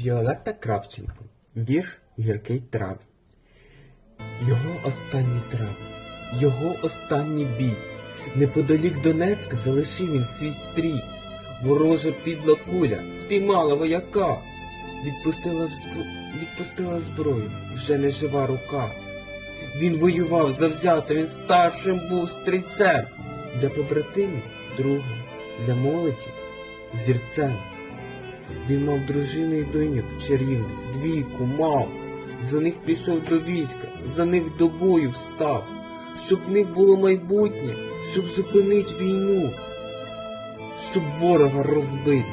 Віолетта Кравченко. Вірш гіркий травень. Його останній травень, його останній бій. Неподалік Донецька залишив він свій стрій. Ворожа підла куля спіймала вояка. Відпустила, взбро... Відпустила зброю, вже не жива рука. Він воював завзято, він старшим був стрільцем. Для побратимів другом, для молоді зірцем. Він мав дружину і доньок чарівних, двійку мав. За них пішов до війська, за них до бою встав, щоб в них було майбутнє, щоб зупинить війну, щоб ворога розбити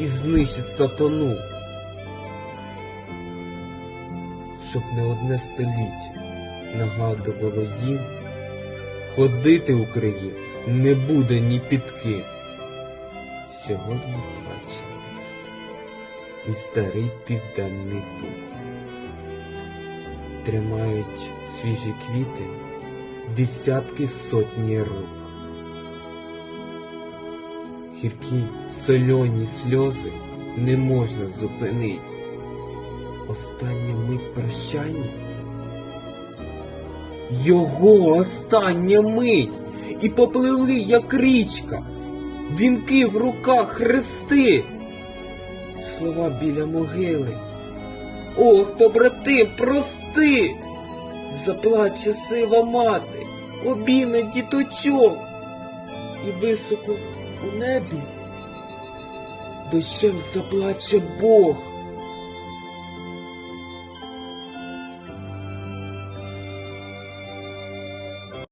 і знищить сатану. Щоб не одне століття нагадувало їм, ходити Україні не буде ні під ким. Сьогодні місто і старий південний бух. Тримають свіжі квіти десятки сотні рук. Гіркі сольоні сльози не можна зупинить. Остання мить прощання. Його остання мить і поплили, як річка, вінки в руках хрести, слова біля могили. Ох, побратим, прости! Заплаче сива мати, обійме діточок, і високо у небі дощем заплаче Бог.